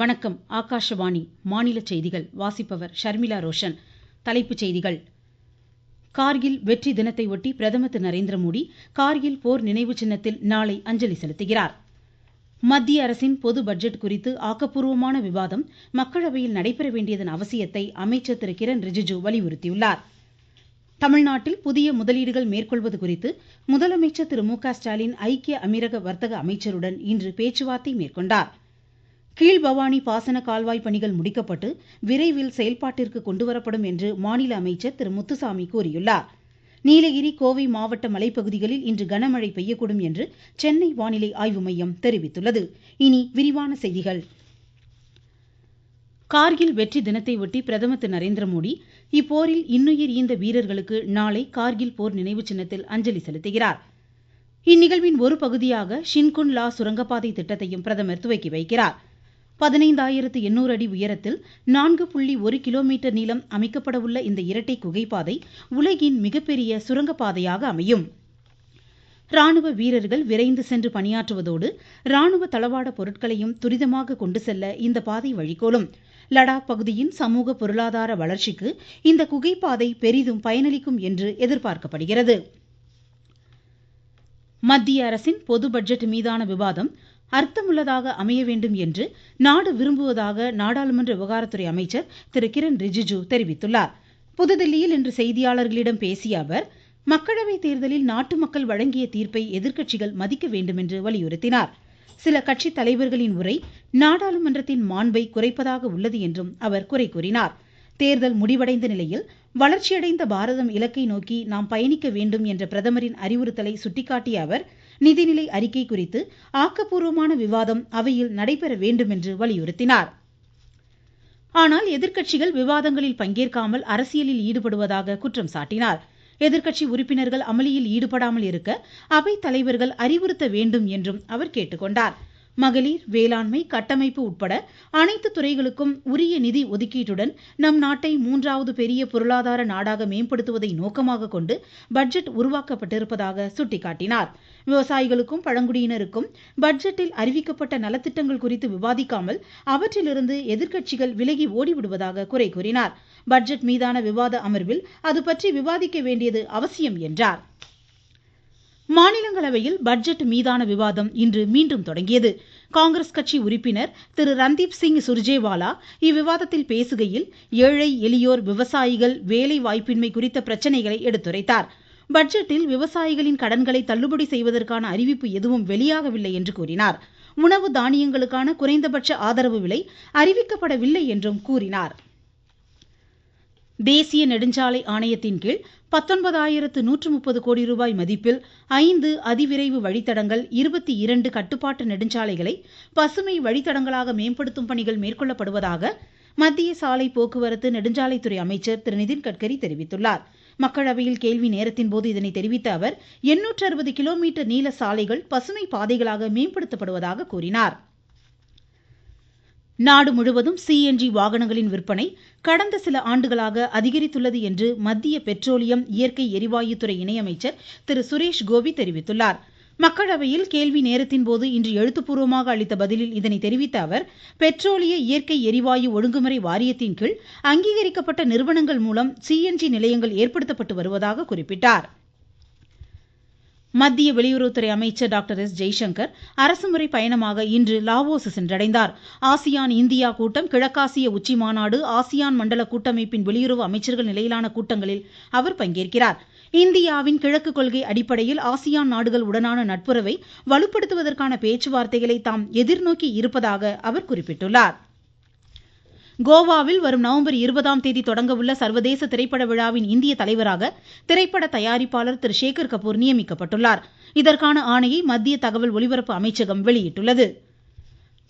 வணக்கம். ஆகாஷவாணி மாநில செய்திகள் வாசிப்பவர் ஷர்மிளா ரோஷன். தலைப்புச் செய்திகள். கார்கில் வெற்றி தினத்தை ஒட்டி பிரதமர் திரு நரேந்திர மோடி கார்கில் போர் நினைவு சின்னத்தில் நாளை அஞ்சலி செலுத்துகிறார். மத்திய அரசின் பொது பட்ஜெட் குறித்து ஆக்கப்பூர்வமான விவாதம் மக்களவையில் நடைபெற வேண்டியதன் அவசியத்தை அமைச்சர் திரு கிரண் ரிஜிஜு வலியுறுத்தியுள்ளார். தமிழ்நாட்டில் புதிய முதலீடுகள் மேற்கொள்வது குறித்து முதலமைச்சர் திரு மு க ஸ்டாலின் ஐக்கிய அமீரக வர்த்தக அமைச்சருடன் இன்று பேச்சுவார்த்தை மேற்கொண்டார். கீழ்பவானி பாசன கால்வாய் பணிகள் முடிக்கப்பட்டு விரைவில் செயல்பாட்டிற்கு கொண்டுவரப்படும் என்று மாநில அமைச்சர் திரு முத்துசாமி கூறியுள்ளார். நீலகிரி கோவை மாவட்ட மலைப்பகுதிகளில் இன்று கனமழை பெய்யக்கூடும் என்று சென்னை வானிலை ஆய்வு மையம் தெரிவித்துள்ளது. இனி விரிவான செய்திகள். கார்கில் வெற்றி தினத்தை ஒட்டி பிரதமர் திரு நரேந்திரமோடி இப்போரில் இன்னுயிர் ஈந்த வீரர்களுக்கு நாளை கார்கில் போர் நினைவு சின்னத்தில் அஞ்சலி செலுத்துகிறார். இந்நிகழ்வின் ஒரு பகுதியாக ஷின்குன் லா சுரங்கப்பாதை திட்டத்தையும் பிரதமர் துவக்கி வைக்கிறார். பதினைந்தாயிரத்து எண்ணூறு அடி உயரத்தில் நான்கு புள்ளி ஒரு கிலோமீட்டர் நீளம் அமைக்கப்பட உள்ள இந்த இரட்டை குகைப்பாதை உலகின் மிகப்பெரிய சுரங்கப்பாதையாக அமையும். ராணுவ வீரர்கள் விரைந்து சென்று பணியாற்றுவதோடு ராணுவ தளவாட பொருட்களையும் துரிதமாக கொண்டு செல்ல இந்த பாதை வழிகோலும். லடாக் பகுதியின் சமூக பொருளாதார வளர்ச்சிக்கு இந்த குகைப்பாதை பெரிதும் பயனளிக்கும் என்று எதிர்பார்க்கப்படுகிறது. மத்திய அரசின் பொது பட்ஜெட் மீதான விவாதம் அர்த்தமுள்ளதாக அமைய வேண்டும் என்று நாடு விரும்புவதாக நாடாளுமன்ற விவகாரத்துறை அமைச்சர் திரு. கிரண் ரிஜிஜு தெரிவித்துள்ளார். புதுதில்லியில் இன்று செய்தியாளர்களிடம் பேசிய அவர் மக்களவை தேர்தலில் நாட்டு மக்கள் வழங்கிய தீர்ப்பை எதிர்க்கட்சிகள் மதிக்க வேண்டும் என்று வலியுறுத்தினார். சில கட்சி தலைவர்களின் உரை நாடாளுமன்றத்தின் மாண்பை குறைப்பதாக உள்ளது என்றும் அவர் குறை கூறினார். தேர்தல் முடிவடைந்த நிலையில் வளர்ச்சியடைந்த பாரதம் இலக்கை நோக்கி நாம் பயணிக்க வேண்டும் என்ற பிரதமரின் அறிவுறுத்தலை சுட்டிக்காட்டிய அவர் நிதிநிலை அறிக்கை குறித்து ஆக்கப்பூர்வமான விவாதம் அவையில் நடைபெற வேண்டும் என்று வலியுறுத்தினார். ஆனால் எதிர்க்கட்சிகள் விவாதங்களில் பங்கேற்காமல் அரசியலில் ஈடுபடுவதாக குற்றம் சாட்டினார். எதிர்க்கட்சி உறுப்பினர்கள் அமளியில் ஈடுபடாமல் இருக்க அவை தலைவர்கள் அறிவுறுத்த வேண்டும் என்றும் அவர் கேட்டுக்கொண்டாா் மகளிர் வேளாண்மை கட்டமைப்பு உட்பட அனைத்து துறைகளுக்கும் உரிய நிதி ஒதுக்கீட்டுடன் நம் நாட்டை மூன்றாவது பெரிய பொருளாதார நாடாக மேம்படுத்துவதை நோக்கமாக கொண்டு பட்ஜெட் உருவாக்கப்பட்டிருப்பதாக சுட்டிக்காட்டினார். விவசாயிகளுக்கும் பழங்குடியினருக்கும் பட்ஜெட்டில் அறிவிக்கப்பட்ட நலத்திட்டங்கள் குறித்து விவாதிக்காமல் அவற்றிலிருந்து எதிர்க்கட்சிகள் விலகி ஓடிவிடுவதாக குறை கூறினார். பட்ஜெட் மீதான விவாத அமர்வில் அது பற்றி விவாதிக்க வேண்டியது அவசியம் என்றார். மாநிலங்களவையில் பட்ஜெட் மீதான விவாதம் இன்று மீண்டும் தொடங்கியது. காங்கிரஸ் கட்சி உறுப்பினர் திரு ரந்தீப் சிங் சுர்ஜேவாலா இவ்விவாதத்தில் பேசுகையில் ஏழை எளியோர் விவசாயிகள் வேலை வாய்ப்பின்மை குறித்த பிரச்சனைகளை எடுத்துரைத்தார். பட்ஜெட்டில் விவசாயிகளின் கடன்களை தள்ளுபடி செய்வதற்கான அறிவிப்பு எதுவும் வெளியாகவில்லை என்று கூறினார். உணவு தானியங்களுக்கான குறைந்தபட்ச ஆதரவு விலை அறிவிக்கப்படவில்லை என்றும் கூறினார். தேசிய நெடுஞ்சாலை ஆணையத்தின் கீழ் பத்தொன்பதாயிரத்து நூற்று முப்பது கோடி ரூபாய் மதிப்பில் ஐந்து அதிவிரைவு வழித்தடங்கள் இருபத்தி இரண்டு கட்டுப்பாட்டு நெடுஞ்சாலைகளை பசுமை வழித்தடங்களாக மேம்படுத்தும் பணிகள் மேற்கொள்ளப்படுவதாக மத்திய சாலை போக்குவரத்து நெடுஞ்சாலைத்துறை அமைச்சர் திரு நிதின் கட்கரி தெரிவித்துள்ளார். மக்களவையில் கேள்வி நேரத்தின் போது இதனை தெரிவித்த அவர் எண்ணூற்று அறுபது கிலோமீட்டர் நீள சாலைகள் பசுமை பாதைகளாக மேம்படுத்தப்படுவதாக கூறினார். நாடு முழுவதும் சிஎன்ஜி வாகனங்களின் விற்பனை கடந்த சில ஆண்டுகளாக அதிகரித்துள்ளது என்று மத்திய பெட்ரோலியம் இயற்கை எரிவாயுத்துறை இணையமைச்சர் திரு சுரேஷ் கோபி தெரிவித்துள்ளார். மக்களவையில் கேள்வி நேரத்தின் போது இன்று எழுத்துப்பூர்வமாக அளித்த பதிலில் இதனை தெரிவித்த அவர் பெட்ரோலிய இயற்கை எரிவாயு ஒழுங்குமுறை வாரியத்தின் கீழ் அங்கீகரிக்கப்பட்ட நிறுவனங்கள் மூலம் சிஎன்ஜி நிலையங்கள் ஏற்படுத்தப்பட்டு வருவதாக குறிப்பிட்டார். மத்திய வெளியுறவுத்துறை அமைச்சர் டாக்டர் எஸ் ஜெய்சங்கர் அரசுமுறை பயணமாக இன்று லாவோஸ் சென்றடைந்தார். ஆசியான் இந்தியா கூட்டம் கிழக்காசிய உச்சி மாநாடு ஆசியான் மண்டல கூட்டமைப்பின் வெளியுறவு அமைச்சர்கள் நிலையிலான கூட்டங்களில் அவர் பங்கேற்கிறார். இந்தியாவின் கிழக்கு கொள்கை அடிப்படையில் ஆசியான் நாடுகள் உடனான நட்புறவை வலுப்படுத்துவதற்கான பேச்சுவார்த்தைகளை தாம் எதிர்நோக்கி இருப்பதாக அவர் குறிப்பிட்டுள்ளார். கோவாவில் வரும் நவம்பர் இருபதாம் தேதி தொடங்க உள்ள சர்வதேச திரைப்பட விழாவின் இந்திய தலைவராக திரைப்பட தயாரிப்பாளர் திரு சேகர் கபூர் நியமிக்கப்பட்டுள்ளார். இதற்கான ஆணையை மத்திய தகவல் ஒலிபரப்பு அமைச்சகம் வெளியிட்டுள்ளது.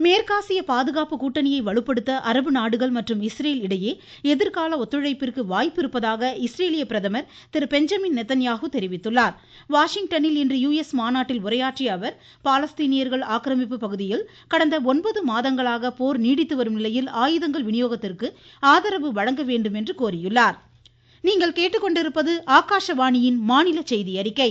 மேற்காசிய பாதுகாப்பு கூட்டணியை வலுப்படுத்த அரபு நாடுகள் மற்றும் இஸ்ரேல் இடையே எதிர்கால ஒத்துழைப்பிற்கு வாய்ப்பு இருப்பதாக இஸ்ரேலிய பிரதமர் திரு பெஞ்சமின் நெத்தன்யாகு தெரிவித்துள்ளார். வாஷிங்டனில் இன்று யுஎஸ் மாநாட்டில் உரையாற்றிய அவர் பாலஸ்தீனியர்கள் ஆக்கிரமிப்பு பகுதியில் கடந்த ஒன்பது மாதங்களாக போர் நீடித்து வரும் நிலையில் ஆயுதங்கள் விநியோகத்திற்கு ஆதரவு வழங்க வேண்டும் என்று கோரியுள்ளார். நீங்கள் கேட்டுக்கொண்டிருப்பது ஆகாஷவாணியின் மாநில செய்தி அறிக்கை.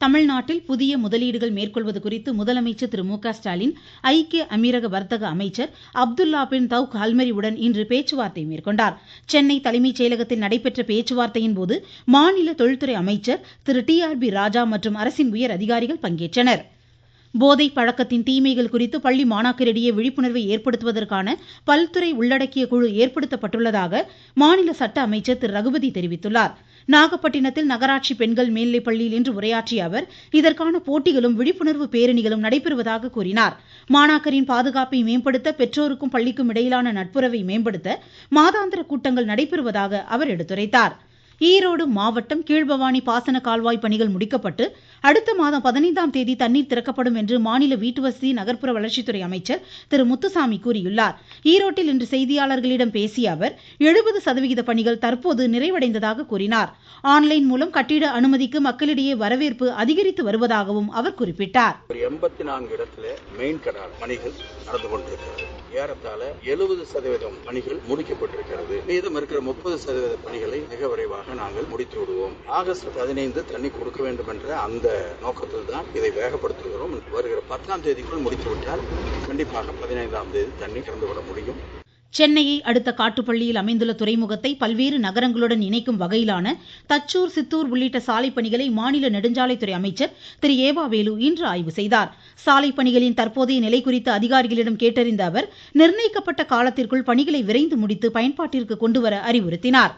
தமிழ்நாட்டில் புதிய முதலீடுகள் மேற்கொள்வது குறித்து முதலமைச்சர் திரு மு க ஸ்டாலின் ஐக்கிய அமீரக வர்த்தக அமைச்சர் அப்துல்லா பின் தவுக் அல்மரியுடன் இன்று பேச்சுவார்த்தை மேற்கொண்டார். சென்னை தலைமைச் செயலகத்தில் நடைபெற்ற பேச்சுவார்த்தையின் போது மாநில தொழில்துறை அமைச்சர் Thiru T R B Raja மற்றும் அரசின் உயர் அதிகாரிகள் பங்கேற்றனர். போதை பழக்கத்தின் தீமைகள் குறித்து பள்ளி மாணாக்கரிடையே விழிப்புணர்வை ஏற்படுத்துவதற்கான பல்துறை உள்ளடக்கிய குழு ஏற்படுத்தப்பட்டுள்ளதாக மாநில சட்ட அமைச்சர் திரு. ரகுபதி தெரிவித்துள்ளார். நாகப்பட்டினத்தில் நகராட்சி பெண்கள் மேல்நிலைப் பள்ளியில் இன்று உரையாற்றிய அவர் இதற்கான போட்டிகளும் விழிப்புணர்வு பேரணிகளும் நடைபெறுவதாக கூறினார். மாணாக்கரின் பாதுகாப்பை மேம்படுத்த பெற்றோருக்கும் பள்ளிக்கும் இடையிலான நட்புறவை மேம்படுத்த மாதாந்திர கூட்டங்கள் நடைபெறுவதாக அவர் எடுத்துரைத்தார். ஈரோடு மாவட்டம் கீழ்பவானி பாசன கால்வாய் பணிகள் முடிக்கப்பட்டு அடுத்த மாதம் பதினைந்தாம் தேதி தண்ணீர் திறக்கப்படும் என்று மாநில வீட்டுவசதி நகர்ப்புற வளர்ச்சித்துறை அமைச்சர் திரு முத்துசாமி கூறியுள்ளார். ஈரோட்டில் இன்று செய்தியாளர்களிடம் பேசிய அவர் எழுபது சதவிகித பணிகள் தற்போது நிறைவடைந்ததாக கூறினார். ஆன்லைன் மூலம் கட்டிட அனுமதிக்கு மக்களிடையே வரவேற்பு அதிகரித்து வருவதாகவும் அவர் குறிப்பிட்டார். எண்பத்தி நான்கு இடத்துல மெயின் கடால் பணிகள் நடந்து கொண்டிருக்கிறது. ஏறத்தாழ எழுபது சதவீதம் பணிகள் முடிக்கப்பட்டிருக்கிறது. மீதம் இருக்கிற முப்பது சதவீத பணிகளை மிக விரைவாக நாங்கள் முடித்து விடுவோம் ஆகஸ்ட் பதினைந்து தண்ணி கொடுக்க வேண்டும் என்ற அந்த நோக்கத்தில் தான் இதை வேகப்படுத்துகிறோம். வருகிற பத்தாம் தேதிக்குள் முடித்துவிட்டால் கண்டிப்பாக பதினைந்தாம் தேதி தண்ணி திறந்துவிட முடியும். சென்னையை அடுத்த காட்டுப்பள்ளியில் அமைந்துள்ள துறைமுகத்தை பல்வேறு நகரங்களுடன் இணைக்கும் வகையிலான தச்சூர் சித்தூர் உள்ளிட்ட சாலை பணிகளை மாநில நெடுஞ்சாலைத்துறை அமைச்சர் திரு. ஏவாவேலு இன்று ஆய்வு செய்தார். சாலை பணிகளின் தற்போதைய நிலை குறித்து அதிகாரிகளிடம் கேட்டறிந்த அவர் நிர்ணயிக்கப்பட்ட காலத்திற்குள் பணிகளை விரைந்து முடித்து பயன்பாட்டிற்கு கொண்டுவர அறிவுறுத்தினாா்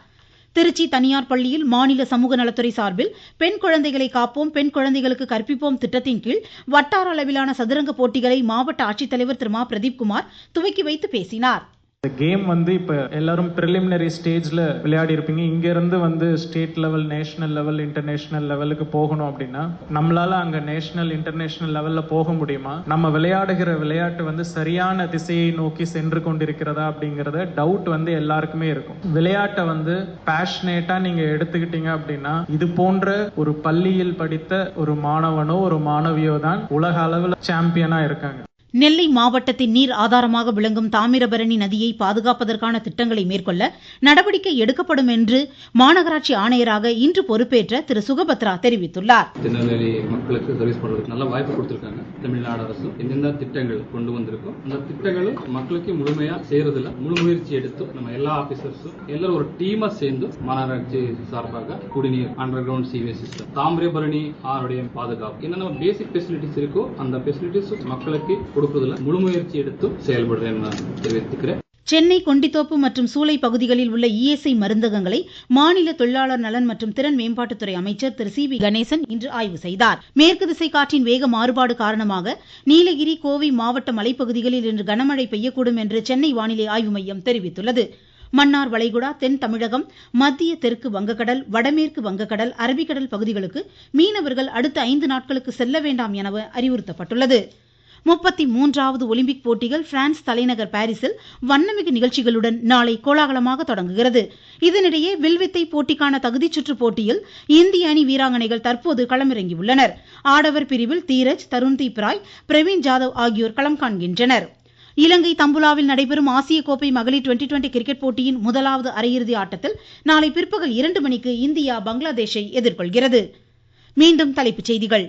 திருச்சி தனியார் பள்ளியில் மாநில சமூக நலத்துறை சார்பில் பெண் குழந்தைகளை காப்போம் பெண் குழந்தைகளுக்கு கற்பிப்போம் திட்டத்தின்கீழ் வட்டார அளவிலான சதுரங்க போட்டிகளை மாவட்ட ஆட்சித்தலைவர் திரு மா பிரதீப்குமார் துவக்கி வைத்து பேசினார். இந்த கேம் வந்து இப்போ எல்லாரும் ப்ரிலிமினரி ஸ்டேஜில் விளையாடி இருப்பீங்க. இங்கேருந்து வந்து state level national level international லெவலுக்கு போகணும் அப்படின்னா நம்மளால அங்கே நேஷனல் இன்டர்நேஷனல் லெவலில் போக முடியுமா? நம்ம விளையாடுகிற விளையாட்டு வந்து சரியான திசையை நோக்கி சென்று கொண்டிருக்கிறதா அப்படிங்கிறத டவுட் வந்து எல்லாருக்குமே இருக்கும். விளையாட்டை வந்து பேஷனேட்டாக நீங்கள் எடுத்துக்கிட்டீங்க அப்படின்னா இது போன்ற ஒரு பள்ளியில் படித்த ஒரு மாணவனோ ஒரு மாணவியோ தான் உலக அளவில் சாம்பியனாக இருக்காங்க. நெல்லை மாவட்டத்தின் நீர் ஆதாரமாக விளங்கும் தாமிரபரணி நதியை பாதுகாப்பதற்கான திட்டங்களை மேற்கொள்ள நடவடிக்கை எடுக்கப்படும் என்று மாநகராட்சி ஆணையராக இன்று பொறுப்பேற்ற திரு. சுகபத்ரா தெரிவித்துள்ளார். திருநெல்வேலி மக்களுக்கு சர்வீஸ் பண்றதுக்கு நல்ல வாய்ப்பு கொடுத்திருக்காங்க. தமிழ்நாடு அரசு எந்தெந்த திட்டங்கள் கொண்டு வந்திருக்கோம் அந்த திட்டங்களும் மக்களுக்கு முழுமையா செய்யறதுல முழு முயற்சி எடுத்து நம்ம எல்லா ஆபீசர்ஸும் எல்லாரும் ஒரு டீமா சேர்ந்து மாநகராட்சி சார்பாக குடிநீர் under ground sewage system Thamirabarani ஆறுடைய பாதுகாப்பு என்னென்ன பேசிக் ஃபெசிலிட்டிஸ் இருக்கோ அந்த ஃபெசிலிட்டிஸ் மக்களுக்கு கொடுப்பதில் முழு முயற்சி எடுத்து செயல்படுறேன் நான் தெரிவித்துக்கிறேன். சென்னை கொண்டித்தோப்பு மற்றும் சூளை பகுதிகளில் உள்ள இஎஸ்ஐ மருந்தகங்களை மாநில தொழிலாளர் நலன் மற்றும் திறன் மேம்பாட்டுத்துறை அமைச்சர் திரு சி வி கணேசன் இன்று ஆய்வு செய்தார். மேற்கு திசை காற்றின் வேக மாறுபாடு காரணமாக நீலகிரி கோவை மாவட்ட மலைப்பகுதிகளில் இன்று கனமழை பெய்யக்கூடும் என்று சென்னை வானிலை ஆய்வு மையம் தெரிவித்துள்ளது. மன்னார் வளைகுடா தென் தமிழகம் மத்திய தெற்கு வங்கக்கடல் வடமேற்கு வங்கக்கடல் அரபிக்கடல் பகுதிகளுக்கு மீனவர்கள் அடுத்த ஐந்து நாட்களுக்கு செல்ல வேண்டாம் என அறிவுறுத்தப்பட்டுள்ளது. முப்பத்தி மூன்றாவது ஒலிம்பிக் போட்டிகள் பிரான்ஸ் தலைநகர் பாரிஸில் வண்ணமிகு நிகழ்ச்சிகளுடன் நாளை கோலாகலமாக தொடங்குகிறது. இதனிடையே வில்வித்தை போட்டிக்கான தகுதிச்சுற்று போட்டியில் இந்திய அணி வீராங்கனைகள் தற்போது களமிறங்கியுள்ளனர். ஆடவர் பிரிவில் தீரஜ் தருண்தீப் ராய் பிரவீன் ஜாதவ் ஆகியோர் களம் காண்கின்றனர். இலங்கை தம்புலாவில் நடைபெறும் ஆசிய கோப்பை மகளிர் டுவெண்டி டுவெண்டி கிரிக்கெட் போட்டியின் முதலாவது அரையிறுதி ஆட்டத்தில் நாளை பிற்பகல் இரண்டு மணிக்கு இந்தியா பங்களாதேஷை எதிர்கொள்கிறது. மீண்டும் தலைப்புச் செய்திகள்.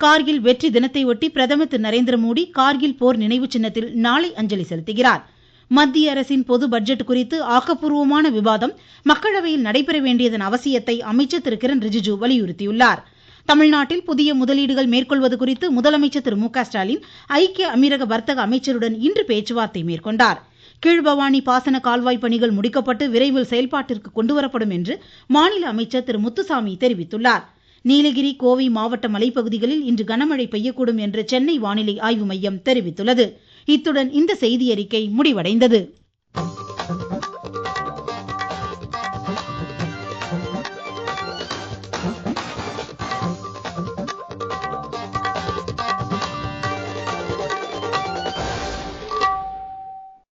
கார்கில் வெற்றி தினத்தையொட்டி பிரதமர் திரு நரேந்திர மோடி கார்கில் போர் நினைவு சின்னத்தில் நாளை அஞ்சலி செலுத்துகிறார். மத்திய அரசின் பொது பட்ஜெட் குறித்து ஆக்கப்பூர்வமான விவாதம் மக்களவையில் நடைபெற வேண்டியதன் அவசியத்தை அமைச்சர் திரு கிரண் ரிஜிஜு வலியுறுத்தியுள்ளார். தமிழ்நாட்டில் புதிய முதலீடுகள் மேற்கொள்வது குறித்து முதலமைச்சர் திரு மு ஸ்டாலின் ஐக்கிய அமீரக வர்த்தக அமைச்சருடன் இன்று பேச்சுவார்த்தை மேற்கொண்டார். கீழ்பவானி பாசன கால்வாய் பணிகள் முடிக்கப்பட்டு விரைவில் செயல்பாட்டிற்கு கொண்டுவரப்படும் என்று மாநில அமைச்சர் திரு முத்துசாமி தெரிவித்துள்ளார். நீலகிரி கோவை மாவட்ட மலைப்பகுதிகளில் இன்று கனமழை பெய்யக்கூடும் என்று சென்னை வானிலை ஆய்வு மையம் தெரிவித்துள்ளது. இத்துடன் இந்த செய்தியறிக்கை முடிவடைந்தது.